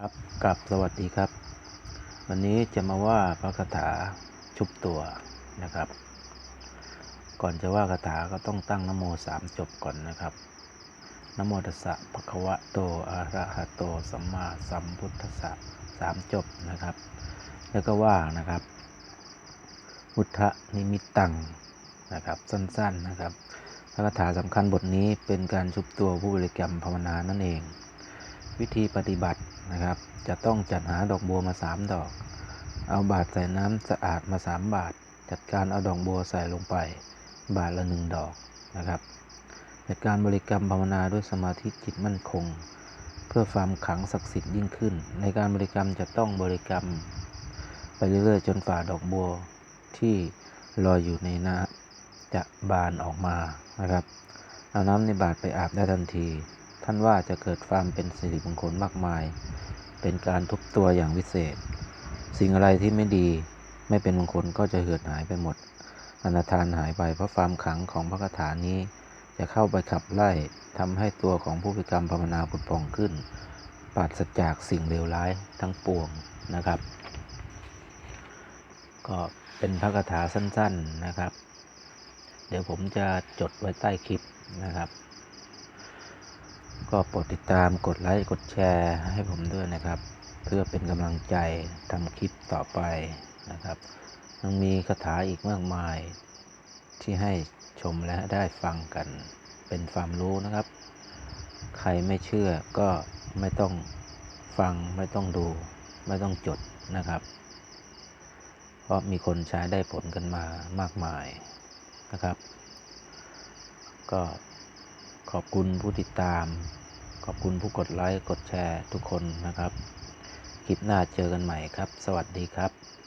ครับกับสวัสดีครับ วันนี้จะมาว่าพระคาถาชุบตัวนะครับ ก่อนจะว่าคาถาก็ต้องตั้งนโมสามจบก่อนนะครับนโมตัสสะภะคะวะโตอะระหะโตสัมมาสัมพุทธัสสะสามจบนะครับ แล้วก็ว่านะครับพุทธนิมิตตังนะครับสั้นๆนะครับพระคาถาสำคัญบทนี้เป็นการชุบตัวผู้บริกรรมภาวนานั่นเอง วิธีปฏิบัตินะครับ จะต้องจัดหาดอกบัวมา 3 ดอก เอาบาทใส่น้ำสะอาดมา 3 บาท จัดการเอาดอกบัวใส่ลงไป บาทละ 1 ดอกนะครับ จัดการบริกรรมภาวนาด้วยสมาธิจิตมั่นคง เพื่อความขลังศักดิ์สิทธิ์ยิ่งขึ้น ในการบริกรรมจะต้องบริกรรม ไปเรื่อยๆจนฝ่าดอกบัวที่ลอยอยู่ในน้ำจะบานออกมานะครับเอาน้ำในบาทไปอาบได้ทันที ท่านว่าจะเกิดความเป็นสิริมงคลมากมาย เป็นการทุบตัวอย่างวิเศษ สิ่งอะไรที่ไม่ดีไม่เป็นมงคลก็จะเหือดหายไปหมด อนาทานหายไปเพราะความขังของพระคาถานี้ จะเข้าไปขับไล่ทำให้ตัวของผู้พิกรรมภาวนาผุดผ่องขึ้น ปราศจากสิ่งเลวร้ายทั้งปวงนะครับ ก็เป็นพระคาถาสั้นๆนะครับ เดี๋ยวผมจะจดไว้ใต้คลิปนะครับ ก็โปรดติดตามกดไลค์กดแชร์ให้ผมด้วยนะครับ เพื่อเป็นกำลังใจทำคลิปต่อไปนะครับยังมีคาถาอีกมากมายที่ให้ชมและได้ฟังกันเป็นความรู้นะครับ ใครไม่เชื่อก็ไม่ต้องฟังไม่ต้องดู ไม่ต้องจดนะครับ เพราะมีคนใช้ได้ผลกันมามากมายนะครับ ก็ขอบคุณผู้ติดตาม ขอบคุณผู้กดไลค์ กดแชร์ทุกคนนะครับ คลิปหน้าเจอกันใหม่ครับ สวัสดีครับ